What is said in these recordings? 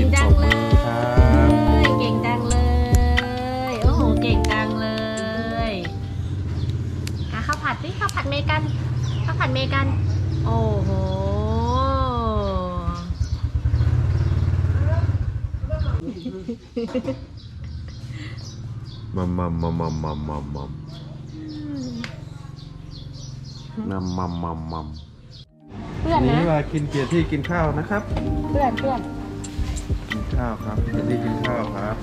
งจังเลยครับเก่งจังเลย โอ้โห เก่งจังเลยอะข้าวผัดสิข้าวผัดเมกันข้าวผัดเมกัน โอ้โห มัมมัมมัมมัมมัมมัมมัมมัมมัมมัมมัมเพื่อนนี่นะว่ากินเกียรที่กินข้าวนะครับ เพื่อนเพื่อนกิน ข้าวครับเกียรที่กินข้าวครับ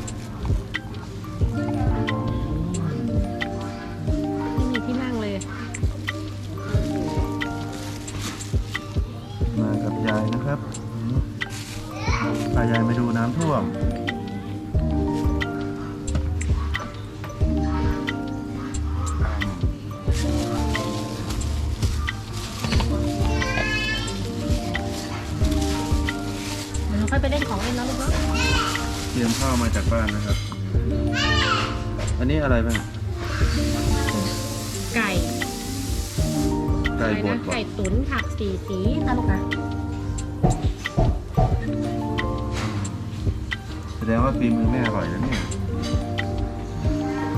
ไม่มีที่นั่งเลย มากับยายนะครับพายายมาดูน้ำท่วม ค่อยไปเล่นของเล่นเนาะลูกเนาะเตรียมข้าวมาจากบ้านนะครับ อันนี้อะไรบ้างไก่ไก่อะไรบดนะบดไก่ตุ๋นผักสีสีค่ะลูกนะแสดงว่าฝีมือแม่อร่อยนะเนี่ย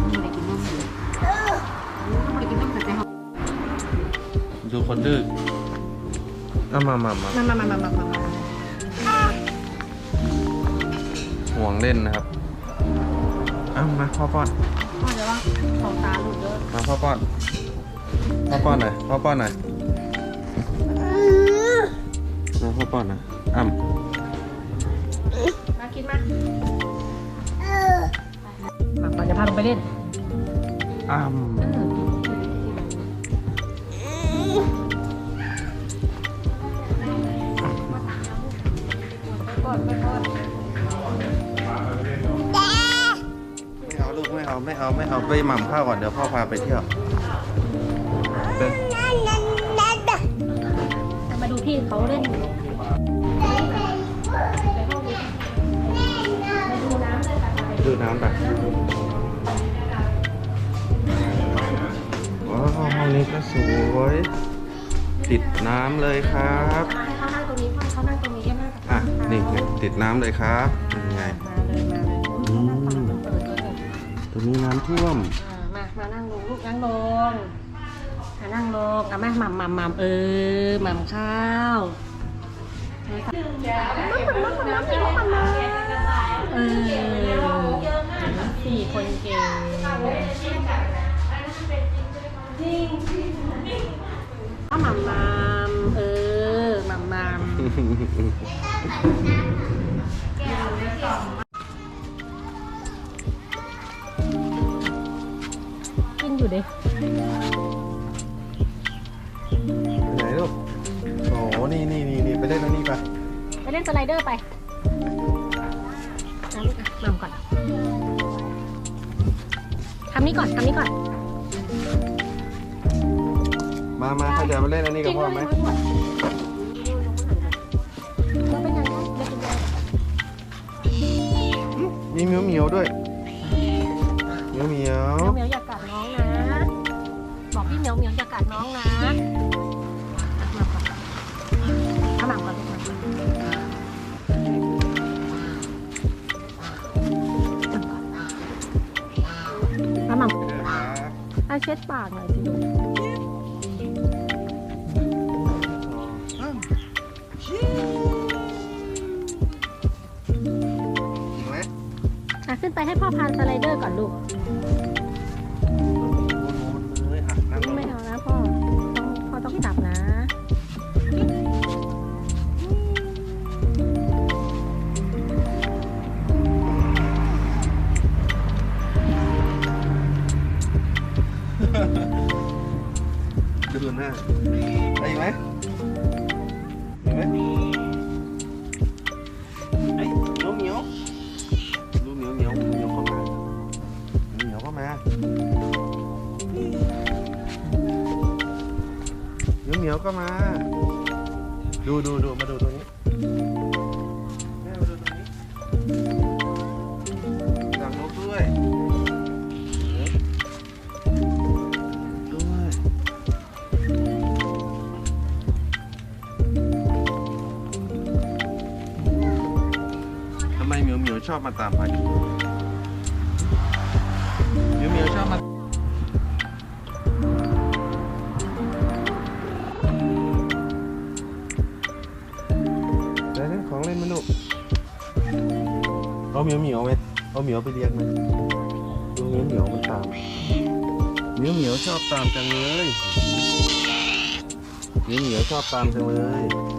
ไม่ได้กินนมเลยไม่ได้กินนมแต่ใจหอมดูคนดื้อเอามามามามามามามามามา ห่วงเล่นนะครับเอ้ามาพ่อป้อนพ่อจะว่าของตาหลุดเยอะมาพ่อป้อนพ่อป้อนหน่อยพ่อป้อนหน่อยมาพ่อป้อนหน่อยอ้ำมากินมามาก่อนจะพาลงไปเล่นอ้ำไม่ เอาลูกไม่เอาไม่เอาไม่เอาไปหม่ำข้าวก่อนเดี๋ยวพ่อพาไปเที่ยวไปมาดูพี่เขาเล่นอยู่ไปดูน้ำเลยค่ะไปดูน้ำไปว้าวห้องนี้ก็สวย ติดน้ำเลยครับให้เขานั่งตรงนี้พ่อเขานั่งตรงนี้เอ็มนั่งกับอะข้างนี่ไงติดน้ำเลยครับ รงนี้น้ำท่วม อ่ามามานั่งลงลูกนั่งลงอ่านั่งลงอะแม่หม่ำหม่ำหม่ำเออหม่ำข้าวเออเออสี่คนเก่งก็หม่ำหม่ำเออหม่ำหม่ำ อยู่ดิไปไหนลูกโอ้โหนี่นี่นี่นี่ไปเล่นตรงนี้ไปไปเล่นสไลเดอร์ไปน้ำลูกอะนำก่อนทำนี้ก่อนทำนี้ก่อนมามาเขาจะมาเล่นอันนี้กับพ่อไหมเป็นยังไงเล่นยังไงมีเหมียวเหมียวด้วยเหมียวเหมียวเหมียวอย่ากั เหมียวเหมียวอย่ากัดน้องนะมาก่อนเอาหนังก่อนลูกมาเอาหนังเอาเช็ดปากหน่อยสิลูกอะขึ้นไปให้พ่อพานสไลเดอร์ก่อนลูก ha. Đây má. Đây đấy nhốt nhốt luôn nhốt nhốt nhốt có ma. Nhốt có ma. Nhốt nhốt có ma. Đùa đùa đùa mà đùa tôi nhé. Đùa đùa tôi nhé. อบมาตามพายุเหมียวเหมียวชอบมาได้เลยของเล่นมาลูกเอาเหมียวเหมียวไหมเอาเหมียวไปเลี้ยงไหมดูเหมียวเหมียวมันตามเหมียวเหมียวชอบตามจังเลยเหมียวเหมียวชอบตามจังเลย